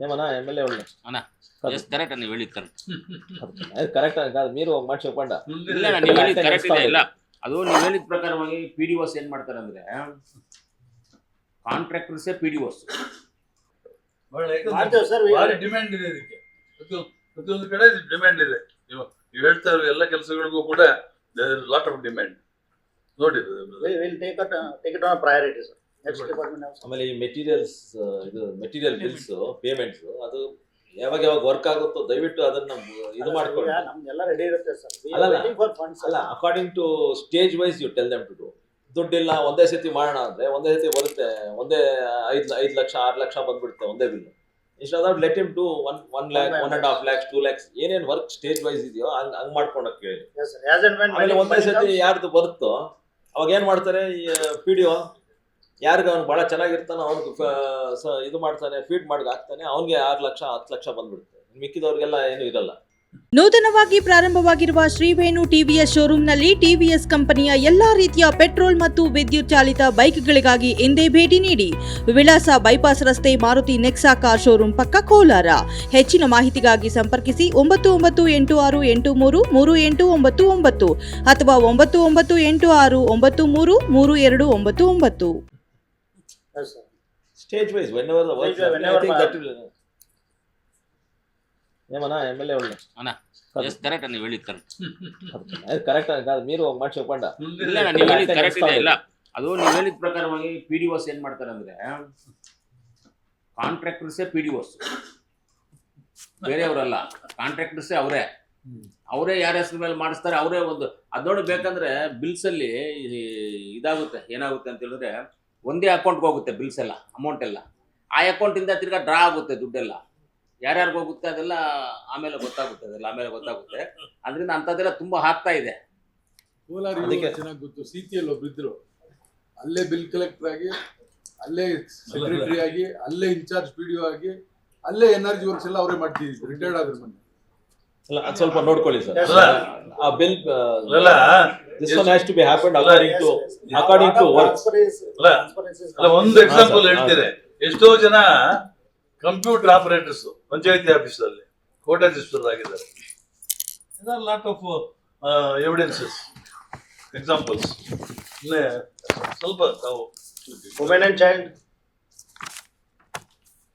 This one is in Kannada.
ఏమన్నా ఎమ్మెల్యే వాళ్ళు అన్నా ఎస్ కరెక్ట్ ಅದು ಕರೆಕ್ಟ್ ಕಾದು మీరు ಇಲ್ಲ ನೀವು ಕರೆಕ್ಟ್ ಇಲ್ಲ ಅದು ನೀವು ಹೇಳಿದ ಪ್ರಕಾರವಾಗಿ ಪಿ ಡಿ ಓಸ್ ಏನ್ ಮಾಡ್ತಾರೆ ಅಂದ್ರೆ ಕಾಂಟ್ರಾಕ್ಟರ್ಸ್ ಪಿ ಡಿ ಓಸ್ ಮಾಡ್ತೇವೆ ಸರ್ ಡಿಮ್ಯಾಂಡ್ ಇದೆ ಇದಕ್ಕೆ. ಪ್ರತಿಯೊಂದು ಪ್ರತಿಯೊಂದು ಕಡೆ ಡಿಮ್ಯಾಂಡ್ ಇದೆ. ನೀವು ಹೇಳ್ತಾ ಇರೋ ಎಲ್ಲ ಕೆಲಸಗಳಿಗೂ ಕೂಡ ಲಾಟ್ ಆಫ್ ಡಿಮ್ಯಾಂಡ್ ನೋಡಿ will take take it on priority sir ಆಮೇಲೆ ಈ ಮೆಟೀರಿಯಲ್ಸ್ ಇದು ಮೆಟೀರಿಯಲ್ ಬಿಲ್ಸ್ ಪೇಮೆಂಟ್ಸ್ ಅದು ಯಾವಾಗ ಯಾವಾಗ ವರ್ಕ್ ಆಗುತ್ತೋ ದಯವಿಟ್ಟು ಅದನ್ನ ಇದು ಮಾಡ್ಕೊಳ್ಳಿ. ನಮ್ದೆಲ್ಲ ರೆಡಿ ಇರುತ್ತೆ ಸರ್ ಅಲ್ಲಲ್ಲ. ಫಾರ್ ಫಂಡ್ಸ್ ಅಲ್ಲ according to stage wise you tell them to do ದುಡ್ಡಿಲ್ಲ ಒಂದೇ ಸತಿ ಮಾಡೋಣ ಅಂದ್ರೆ ಒಂದೇ ಸತಿ ಬರುತ್ತೆ. ಒಂದೇ ಐದ್ ಐದ್ ಲಕ್ಷ ಆರು ಲಕ್ಷ ಬಂದ್ಬಿಡುತ್ತೆ ಒಂದೇ ಬಿಲ್ ಇಷ್ಟ let him to one one lakh one and half lakhs two lakhs ಏನೇನ್ ವರ್ಕ್ ಸ್ಟೇಜ್ ವೈಸ್ ಇದೆಯೋ ಹಂಗ್ ಹಂಗ್ ಮಾಡ್ಕೊಂಡು ಕೇಳಿ. ಆಮೇಲೆ ಒಂದೇ ಸತಿ ಯಾರ್ದು ಬರುತ್ತೋ ಅವಾಗ ಏನ್ ಮಾಡ್ತಾರೆ ಈ ಪಿ ಡಿ ಯಾರಿಗ ಅವ್ನು ಬಹಳ ಚೆನ್ನಾಗಿರ್ತಾನೋ ಅವ್ನಿಗೆ ಇದು ಮಾಡ್ತಾನೆ ಫೀಡ್ ಮಾಡಿ ಹಾಕ್ತಾನೆ, ಅವ್ನಿಗೆ ಆರು ಲಕ್ಷ, ಹತ್ತು ಲಕ್ಷ ಬಂದ್ಬಿಡುತ್ತೆ. ಮಿಕ್ಕಿದವ್ರಿಗೆಲ್ಲ ಏನು ಇರಲ್ಲ. ನೂತನವಾಗಿ ಪ್ರಾರಂಭವಾಗಿರುವ ಶ್ರೀವೇಣು ಟಿವಿಎಸ್ ಶೋರೂಮ್ನಲ್ಲಿ ಟಿವಿಎಸ್ ಕಂಪನಿಯ ಎಲ್ಲಾ ರೀತಿಯ ಪೆಟ್ರೋಲ್ ಮತ್ತು ವಿದ್ಯುತ್ ಚಾಲಿತ ಬೈಕ್ಗಳಿಗಾಗಿ ಎಂದೇ ಭೇಟಿ ನೀಡಿ. ವಿಳಾಸ ಬೈಪಾಸ್ ರಸ್ತೆ ಮಾರುತಿ ನೆಕ್ಸಾ ಕಾರ್ ಶೋರೂಮ್ ಪಕ್ಕ ಕೋಲಾರ. ಹೆಚ್ಚಿನ ಮಾಹಿತಿಗಾಗಿ ಸಂಪರ್ಕಿಸಿ ಒಂಬತ್ತು ಒಂಬತ್ತು ಎಂಟು ಆರು ಎಂಟು ಮೂರು ಮೂರು ಎಂಟು ಒಂಬತ್ತು ಒಂಬತ್ತು ಅಥವಾ ಒಂಬತ್ತು ಒಂಬತ್ತು ಎಂಟು ಆರು ಒಂಬತ್ತು ಮೂರು ಮೂರು ಎರಡು ಒಂಬತ್ತು ಒಂಬತ್ತು. Stage wise Stage wise, whenever the work. Stage wise, ನೀವು ಕರೆಕ್ಟ್ ಇಲ್ಲ ನೀವು ಕರೆಕ್ಟ್ ಇಲ್ಲ ಅದು ನೀವು ಹೇಳಿದ ಪ್ರಕಾರವಾಗಿ ಪಿ ಏನ್ ಮಾಡ್ತಾರೆ ಅಂದ್ರೆ ಕಾಂಟ್ರಾಕ್ಟರ್ಸೇ ಪಿ ಡಿ ಓಸ್ ಬೇರೆಯವರಲ್ಲ ಕಾಂಟ್ರಾಕ್ಟರ್ಸೇ ಅವರೇ. ಅವರೇ ಯಾರ ಹೆಸರು ಮೇಲೆ ಮಾಡಿಸ್ತಾರೆ ಅವರೇ ಒಂದು. ಅದೋಡು ಬೇಕಂದ್ರೆ ಬಿಲ್ಸ್ ಅಲ್ಲಿ ಇದಾಗುತ್ತೆ ಏನಾಗುತ್ತೆ ಅಂತ ಹೇಳಿದ್ರೆ ಒಂದೇ ಅಕೌಂಟ್ಗೆ ಹೋಗುತ್ತೆ ಬಿಲ್ಸ್ ಎಲ್ಲ ಅಮೌಂಟ್ ಎಲ್ಲ. ಆ ಅಕೌಂಟಿಂದ ಇಂದ ತಿರ್ಗಾ ಡ್ರಾ ಆಗುತ್ತೆ ದುಡ್ಡೆಲ್ಲ. ಯಾರ್ಯಾರಿಗೆ ಹೋಗುತ್ತೆ ಅದೆಲ್ಲ ಆಮೇಲೆ ಗೊತ್ತಾಗುತ್ತೆ ಅದೆಲ್ಲ ಆಮೇಲೆ ಗೊತ್ತಾಗುತ್ತೆ. ಅದರಿಂದ ಅಂಥದ್ದೆಲ್ಲ ತುಂಬಾ ಹಾಕ್ತಾ ಇದೆ. ಕೋಲಾರ ಅದಕ್ಕೆ- ಚೆನ್ನಾಗಿ ಗೊತ್ತು. ಸಿಟಿಯಲ್ಲಿ ಒಬ್ರಿದ್ರು ಅಲ್ಲೇ ಬಿಲ್ ಕಲೆಕ್ಟರ್ ಆಗಿ ಅಲ್ಲೇ ಸೆಕ್ರೆಟರಿ ಆಗಿ ಅಲ್ಲೇ ಇನ್ಚಾರ್ಜ್ ಪಿ ಡಿ ಆಗಿ ಅಲ್ಲೇ ಎನರ್ಜಿ ವರ್ಕ್ಸ್ ಎಲ್ಲ ಅವರೇ ಮಾಡ್ತಿದ್ರು. ರಿಟೈರ್ಡ್ ಆದ್ರೆ ಮೊನ್ನೆ. ಅದ್ ಸ್ವಲ್ಪ ನೋಡ್ಕೊಳ್ಳಿ ಸರ್. ಆ ಬಿಲ್ ಅಲ್ಲ this one has to be happen according to according to work ಅಲ್ಲ, ಅಲ್ಲ ಒಂದು ಎಕ್ಸಾಂಪಲ್ ಹೇಳ್ತೀರಿ ಎಷ್ಟೋ ಜನ ಕಂಪ್ಯೂಟರ್ ಆಪರೇಟರ್ಸ್ ಪಂಚಾಯತಿ ಆಫೀಸ್ ಅಲ್ಲಿ ಆಗಿದ್ದಾರೆ ಲಾಟ್ ಆಫ್ ಎವಿಡೆನ್ಸಸ್ ಎಕ್ಸಾಂಪಲ್ಸ್ ಸ್ವಲ್ಪ ತಾವು ವುಮೆನ್ ಅಂಡ್ ಚೈಲ್ಡ್